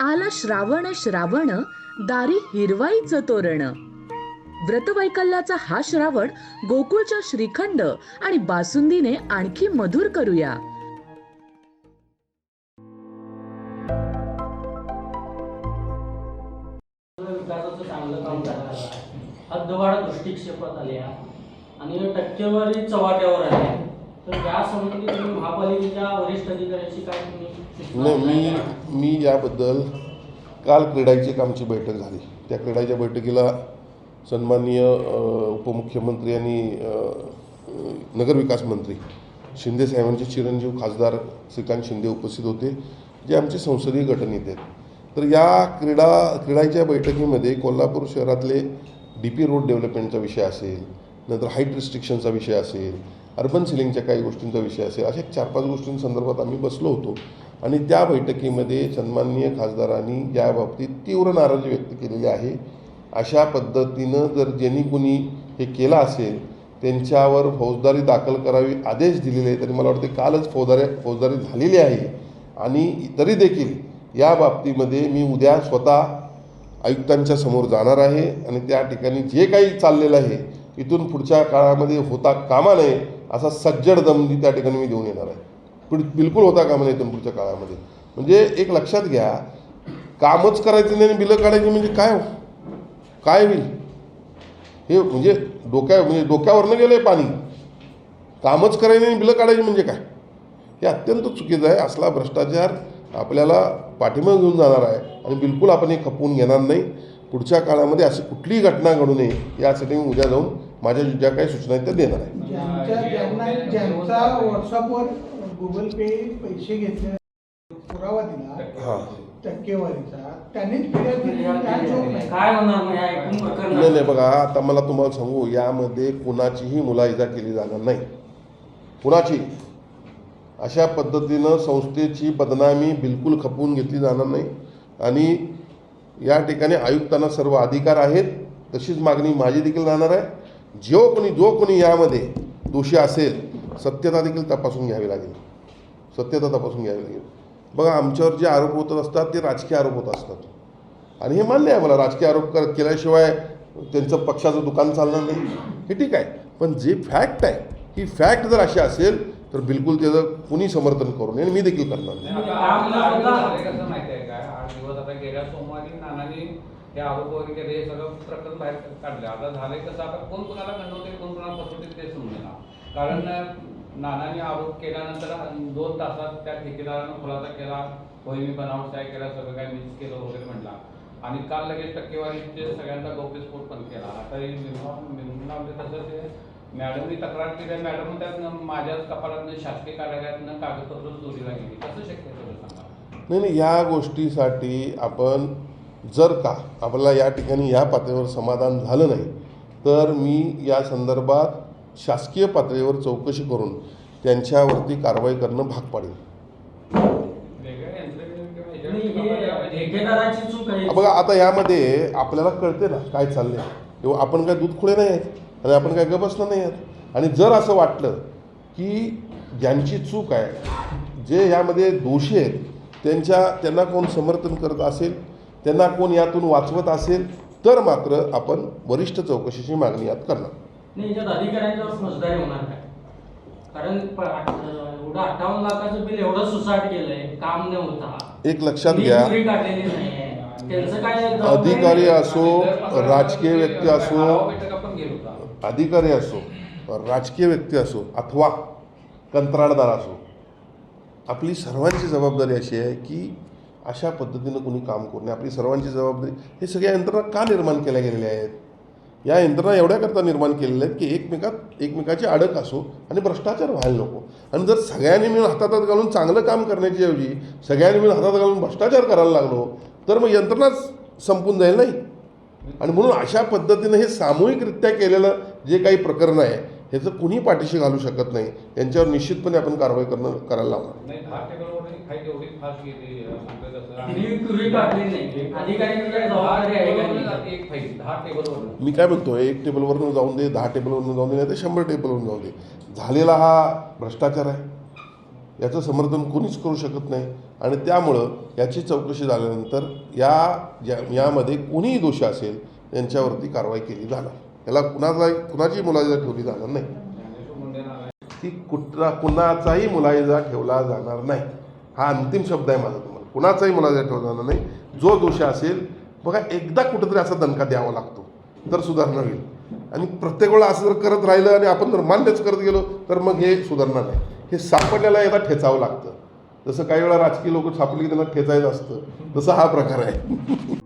आला श्रावण श्रावण दारी हिरवाईचं तोरण. व्रतवैकल्याचा हा श्रावण गोकुळच्या श्रीखंड आणि बासुंदीने आणखी मधुर करूया. विकासाचं दृष्टिक्षेपात आल्या आणि टक्केवारी चव्हाट्यावर आल्या तर या संबंधी तुम्ही महापालिकेच्या वरिष्ठ अधिकाऱ्यांशी काय तुम्ही सूचना नाही? मी मी याबद्दल काल क्रीडाईची एक आमची बैठक झाली त्या क्रीडाईच्या बैठकीला सन्माननीय उपमुख्यमंत्री आणि नगरविकास मंत्री शिंदे साहेबांचे चिरंजीव खासदार श्रीकांत शिंदे उपस्थित होते जे आमचे संसदीय गटनेते आहेत तर या क्रीडा क्रीडाईच्या बैठकीमध्ये कोल्हापूर शहरातले डी पी रोड डेव्हलपमेंटचा विषय असेल नंतर हाईट रिस्ट्रिक्शनचा विषय असेल अर्बन सिलिंगच्या काही गोष्टींचा विषय असेल अशा चार पाच गोष्टींसंदर्भात आम्ही बसलो होतो. आणि त्या बैठकीमध्ये सन्माननीय खासदारांनी या बाबतीत तीव्र नाराजी व्यक्त केलेली आहे अशा पद्धतीनं जर ज्यांनी कुणी हे केलं असेल त्यांच्यावर फौजदारी दाखल करावी आदेश दिलेले आहे तरी मला वाटते कालच फौजदारी फौजदारी झालेली आहे. आणि तरी देखील या बाबतीमध्ये मी उद्या स्वतः आयुक्तांच्या समोर जाणार आहे आणि त्या ठिकाणी जे काही चाललेलं आहे इथून पुढच्या काळामध्ये होता कामा नये असा सज्जड दमनी त्या ठिकाणी मी देऊन येणार आहे. पण बिलकुल होता कामा नये इथून पुढच्या काळामध्ये. म्हणजे एक लक्षात घ्या कामच करायचं नाही आणि बिलं काढायची म्हणजे काय हो? काय होईल? हे म्हणजे डोक्या म्हणजे डोक्यावरनं गेलं आहे पाणी. कामच करायचं नाही आणि बिलं काढायची म्हणजे काय? हे अत्यंत चुकीचं आहे. असला भ्रष्टाचार आपल्याला पाठिंबा घेऊन जाणार आहे आणि बिलकुल आपण हे खपवून घेणार नाही. पुढच्या काळामध्ये अशी कुठलीही घटना घडू नये. यासाठी मी उद्या जाऊन माझ्या ज्या काही सूचना आहेत त्या देणार आहे. ज्यांचा व्हॉट्सअपवर गुगल पे पैसे घेतले पुरावा दिला हां. टक्केवारीचा त्यांनीच काय नाही होणार नाही बघा आता मला तुम्हाला सांगू यामध्ये कुणाचीही मुलाहिजा केली जाणार नाही. कुणाची? अशा पद्धतीनं संस्थेची बदनामी बिलकुल खपवून घेतली जाणार नाही. आणि या ठिकाणी आयुक्तांना सर्व अधिकार आहेत तशीच मागणी माझी देखील राहणार आहे. जो कोणी जो कोणी यामध्ये दोषी असेल सत्यता देखील तपासून घ्यावी लागेल. सत्यता तपासून घ्यावी लागेल. बघा आमच्यावर जे आरोप होत असतात ते राजकीय आरोप होत असतात. आणि हे मान्य आहे मला राजकीय आरोप कर केल्याशिवाय त्यांचं पक्षाचं दुकान चालणार नाही. हे ठीक आहे. पण जे फॅक्ट आहे ही फॅक्ट जर अशी असेल तर बिलकुल त्याचं कुणी समर्थन करू नये आणि मी देखील करणार नाही. ते हे आरोप वगैरे केले हे सगळं प्रकरण बाहेर काढलं. आता झालंय कसं आता कोण कोणाला गंडवते कोण कोणाला पसरते ते समजेना कारण नानाने आरोप केल्यानंतर दोन तासात त्या ठेकेदारानं खुलासा केला होय मी बनावट काय केला सगळं काय मिस केलं वगैरे म्हटला. आणि काल लगेच टक्केवारीचे सगळ्यांचा गौप्यस्फोट पण केला. आता हे निर्माण म्हणजे तसं ते मॅडमनी तक्रार केली आहे मॅडम त्यात माझ्याच कपाळातनं शासकीय कार्यालयातनं कागदपत्र चोरीला गेली. कसं शक्य नाही नाही या गोष्टीसाठी आपण जर का आपल्याला या ठिकाणी या पातळीवर समाधान झालं नाही तर मी या संदर्भात शासकीय पातळीवर चौकशी करून त्यांच्यावरती कारवाई करणं भाग पाडेल बघा आता यामध्ये आपल्याला कळते ना काय चाललंय. किंवा आपण काय दूध खुळे नाही आहेत आणि आपण काय गप बसणार नाही आहेत. आणि जर असं वाटलं की ज्यांची चूक आहे जे यामध्ये दोषी आहेत त्यांच्या त्यांना कोण समर्थन करत असेल त्यांना कोण यातून वाचवत असेल तर मात्र आपण वरिष्ठ चौकशीची मागणी यात करणार. नाही याच्यात अधिकाऱ्यांच्यावर फौजदारी होणार काय कारण प- आठ- एवढं अठ्ठावन्न लाखाचं बिल एवढं सुसाट केलंय काम न होता. एक लक्षात घ्या. अधिकारी. असो राजकीय व्यक्ती असो अधिकारी असो राजकीय व्यक्ती असो अथवा कंत्राटदार असो आपली सर्वांची जबाबदारी अशी आहे की अशा पद्धतीनं कोणी काम करू नये. आपली सर्वांची जबाबदारी हे सगळ्या यंत्रणा का निर्माण केल्या गेलेल्या आहेत? या यंत्रणा एवढ्याकरता निर्माण केलेल्या आहेत की एकमेकात एकमेकाची अडक असो आणि भ्रष्टाचार व्हायला नको. आणि जर सगळ्यांनी मिळून हातात घालून चांगलं काम करण्याची ऐवजी सगळ्यांनी मिळून हातात घालून भ्रष्टाचार करायला लागलो तर मग यंत्रणाच संपून जाईल नाही. आणि म्हणून अशा पद्धतीनं हे सामूहिकरित्या केलेलं जे काही प्रकरण आहे ह्याचं कुणी पाठीशी घालू शकत नाही. यांच्यावर निश्चितपणे आपण कारवाई करणं करायला लावणार. मी काय म्हणतोय एक टेबलवरनं जाऊन दे दहा टेबलवरनं जाऊन दे नाही तर शंभर टेबलवरून जाऊन दे. झालेला हा भ्रष्टाचार आहे. याचं समर्थन कोणीच करू शकत नाही. आणि त्यामुळं याची चौकशी झाल्यानंतर या या यामध्ये कोणीही दोषी असेल त्यांच्यावरती कारवाई केली जाणार. याला कुणाचा कुणाची मुलाजा ठेवली जाणार नाही. ती कुठला कुणाचाही मुलाहिजा ठेवला जाणार नाही. हा अंतिम शब्द आहे माझा तुम्हाला. कुणाचाही मुलाहिजा ठेवला जाणार नाही. जो दोषी असेल बघा एकदा कुठंतरी असा दणका द्यावा लागतो. तर सुधारणा होईल. आणि प्रत्येक वेळा असं जर करत राहिलं आणि आपण जर मान्यच करत गेलो तर मग हे सुधारणार नाही. हे सापडल्याला एकदा ठेचावं लागतं. जसं काही वेळा राजकीय लोक सापडली की त्यांना ठेचायचं असतं. तसा हा प्रकार आहे.